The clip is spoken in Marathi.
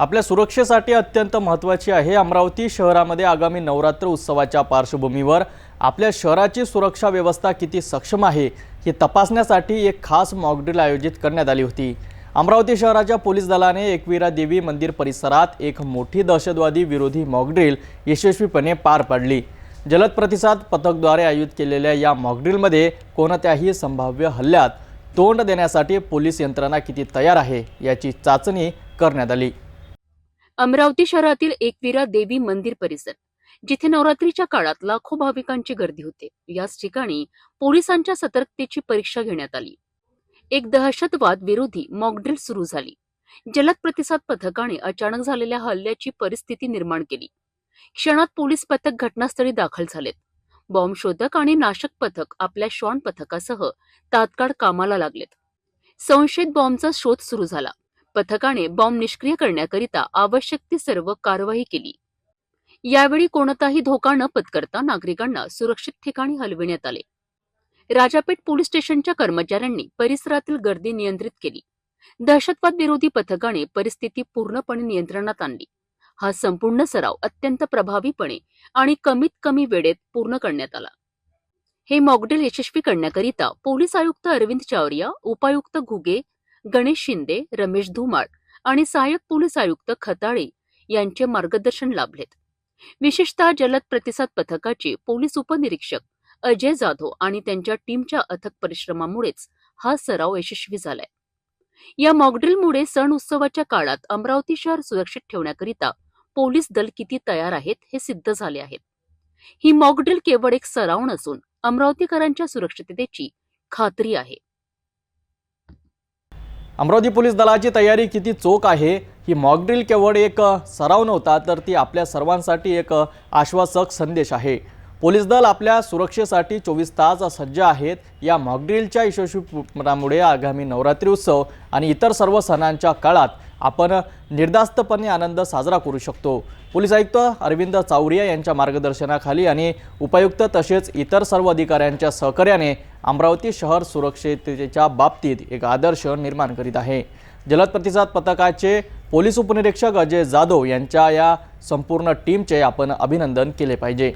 आपल्या सुरक्षेसाठी अत्यंत महत्त्वाची आहे अमरावती शहरामध्ये आगामी नवरात्र उत्सवाच्या पार्श्वभूमीवर आपल्या शहराची सुरक्षा व्यवस्था किती सक्षम आहे हे तपासण्यासाठी एक खास मॉकड्रिल आयोजित करण्यात आली होती. अमरावती शहराच्या पोलीस दलाने एकवीरा देवी मंदिर परिसरात एक मोठी दहशतवादी विरोधी मॉकड्रिल यशस्वीपणे पार पाडली. जलद प्रतिसाद पथकद्वारे आयोजित केलेल्या या मॉकड्रिलमध्ये कोणत्याही संभाव्य हल्ल्यात तोंड देण्यासाठी पोलीस यंत्रणा किती तयार आहे याची चाचणी करण्यात आली. अमरावती शहरातील एकविरा देवी मंदिर परिसर जिथे नवरात्रीच्या काळात लाखो भाविकांची गर्दी होते. याच ठिकाणी पोलिसांच्या सतर्कतेची परीक्षा घेण्यात आली. एक दहशतवाद विरोधी मॉकड्रिल सुरू झाली. जलद प्रतिसाद पथकाने अचानक झालेल्या हल्ल्याची परिस्थिती निर्माण केली. क्षणात पोलीस पथक घटनास्थळी दाखल झालेत. बॉम्ब शोधक आणि नाशक पथक आपल्या श्वान पथकासह तात्काळ कामाला लागलेत. संशयित बॉम्बचा शोध सुरू झाला. पथकाने बॉम्ब निष्क्रिय करण्याकरिता आवश्यक ती सर्व कारवाई केली. यावेळी कोणताही धोका न पत्करता नागरिकांना सुरक्षित ठिकाणी हलविण्यात आले. राजापेठ पोलीस स्टेशनच्या कर्मचाऱ्यांनी परिसरातील गर्दी नियंत्रित केली. दहशतवाद विरोधी पथकाने परिस्थिती पूर्णपणे नियंत्रणात आणली. हा संपूर्ण सराव अत्यंत प्रभावीपणे आणि कमीत कमी वेळेत पूर्ण करण्यात आला. हे मॉकड्रिल यशस्वी करण्याकरिता पोलीस आयुक्त अरविंद चावरिया उपायुक्त घुगे गणेश शिंदे रमेश धुमाळ आणि सहाय्यक पोलीस आयुक्त खताळे यांचे मार्गदर्शन लाभलेत. विशेषतः जलद प्रतिसाद पथकाचे पोलीस उपनिरीक्षक अजय जाधव आणि त्यांच्या टीमच्या अथक परिश्रमामुळेच हा सराव यशस्वी झालाय. या मॉकड्रिलमुळे सण उत्सवाच्या काळात अमरावती शहर सुरक्षित ठेवण्याकरिता पोलीस दल किती तयार आहेत हे सिद्ध झाले आहेत. ही मॉकड्रिल केवळ एक सराव नसून अमरावतीकरांच्या सुरक्षिततेची खात्री आहे. अमरावती पोलीस दलाची तयारी किती चोख आहे? ही मॉकड्रिल केवळ एक सराव नव्हता तर ती आपल्या सर्वांसाठी एक आश्वासक संदेश आहे. पोलीस दल आपल्या सुरक्षेसाठी चोवीस तास सज्ज आहेत. या मॉकड्रिलच्या यशस्वीपणामुळे आगामी नवरात्री उत्सव आणि इतर सर्व सणांच्या काळात आपण निर्धास्तपणे आनंद साजरा करू शकतो. पोलीस आयुक्त अरविंद चावरिया यांच्या मार्गदर्शनाखाली आणि उपायुक्त तसेच इतर सर्व अधिकाऱ्यांच्या सहकार्याने अमरावती शहर सुरक्षिततेच्या बाबतीत एक आदर्श निर्माण करीत आहे. जलद प्रतिसाद पथकाचे पोलीस उपनिरीक्षक अजय जाधव यांच्या या संपूर्ण टीमचे आपण अभिनंदन केले पाहिजे.